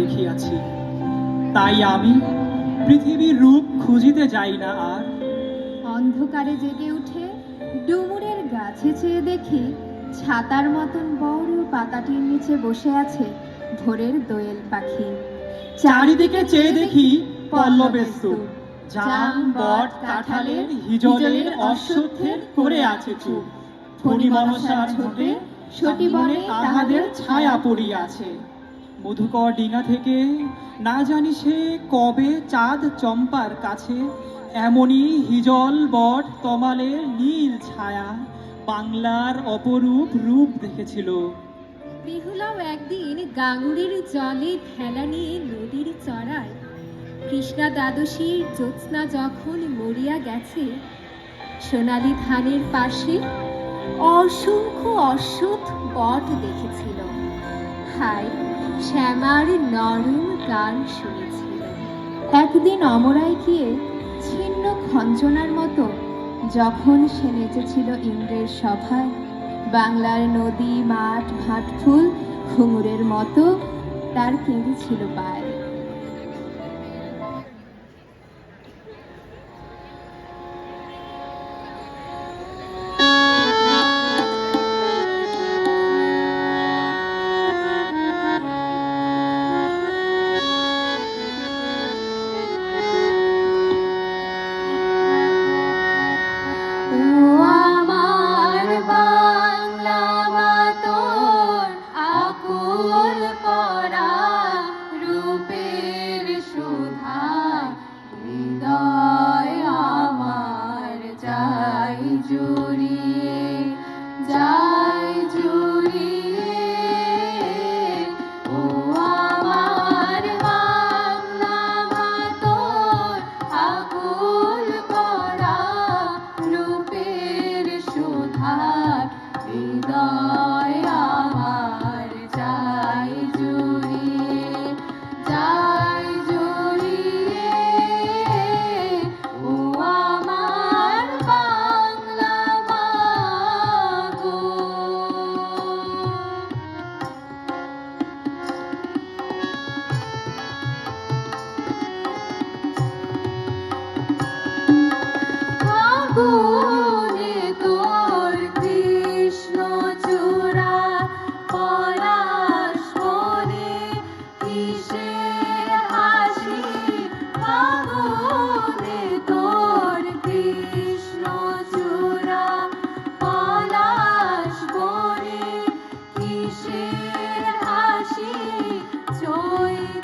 দেখিয়াছি। তাই আমি পৃথিবীর রূপ খুঁজিতে যাই না আর। অন্ধকারে জেগে উঠে ডুমুরের গাছে চেয়ে দেখি ছাতার মতন বড় পাতাটির নিচে বসে আছে ভোরের দোয়েল পাখি। চারিদিকে চেয়ে দেখি পল্লবের স্তূপ। জাম বট কাঁঠালের হিজলের অশ্বত্থের করে আছে চুপ। ফণি মনসার ঠোঁটে সটি বনে তাহাদের ছায়া পড়িয়াছে। মধুকর ডিঙা থেকে, না জানি সে কবে চাঁদ চম্পার কাছে, এমনই হিজল বট তমালের নীল ছায়া বাংলার অপরূপ রূপ দেখেছিল। বিহুলাও একদিন গাঙ্গুড়ির জলে ভেলা নিয়ে নদীর চড়ায়। কৃষ্ণা দ্বাদশীর জ্যোৎস্না যখন মরিয়া গেছে, সোনালি ধানের পাশে অসংখ্য অশ্বত্থ বট দেখেছিল। হায় শ্যামার নরম গান শুনেছি। একদিন অমরায় গিয়ে ছিন্ন খঞ্জনার মতো যখন সে নেচেছিল ইন্দ্রের সভায়, বাংলার নদী, মাঠ, ভাটফুল, ঘুঙুরের মতো তার কিন্তু ছিল পায়।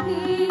Peace.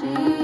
see.